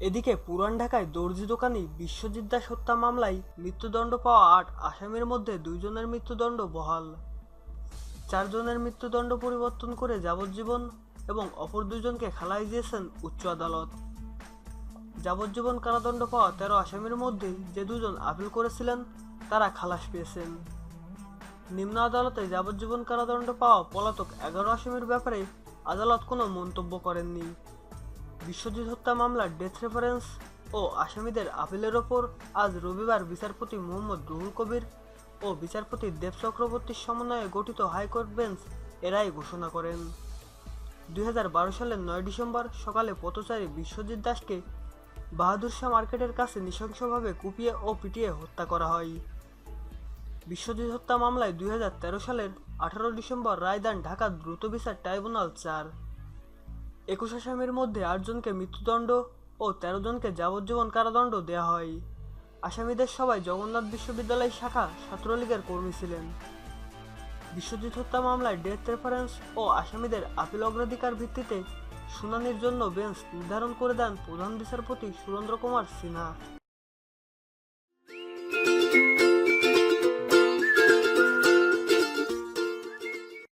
এদিকে পুরান ঢাকায় দর্জি দোকানি বিশ্বজিৎ দাস হত্যা মামলায় মৃত্যুদণ্ড পাওয়া আট আসামির মধ্যে দুইজনের মৃত্যুদণ্ড বহাল। চারজনের মৃত্যুদণ্ড পরিবর্তন করে যাবজ্জীবন এবং অপর দুইজনকে খালাস দিয়েছেন উচ্চ আদালত। যাবজ্জীবন কারাদণ্ড পাওয়া তেরো আসামির মধ্যে যে দুজন আপিল করেছিলেন, তারা খালাস পেয়েছেন। নিম্ন আদালতে যাবজ্জীবন কারাদণ্ড পাওয়া পলাতক এগারো আসামির ব্যাপারে আদালত কোনো মন্তব্য করেননি। বিশ্বজিৎ হত্যা মামলার ডেথ রেফারেন্স ও আসামিদের আপিলের ওপর আজ রবিবার বিচারপতি মোহাম্মদ রুহুল কবির ও বিচারপতি দেব চক্রবর্তীর সমন্বয়ে গঠিত হাইকোর্ট বেঞ্চ এরাই ঘোষণা করেন। দুই হাজার বারো সালের নয় ডিসেম্বর সকালে পথচারী বিশ্বজিৎ দাসকে বাহাদুর শাহ মার্কেটের কাছে নৃশংসভাবে কুপিয়ে ও পিটিয়ে হত্যা করা হয়। বিশ্বজিৎ হত্যা মামলায় দুই হাজার তেরো সালের আঠারো ডিসেম্বর রায়দান ঢাকা দ্রুত বিচার ট্রাইব্যুনাল চার। একুশ আসামির মধ্যে আটজনকে মৃত্যুদণ্ড ও তেরো জনকে যাবজ্জীবন কারাদণ্ড দেওয়া হয়। আসামিদের সবাই জগন্নাথ বিশ্ববিদ্যালয় শাখা ছাত্রলীগের কর্মী ছিলেন। বিশ্বজিৎ হত্যা মামলায় ডেথ রেফারেন্স ও আসামিদের আপিল অগ্রাধিকার ভিত্তিতে শুনানির জন্য বেঞ্চ নির্ধারণ করে দেন প্রধান বিচারপতি সুরেন্দ্র কুমার সিনহা।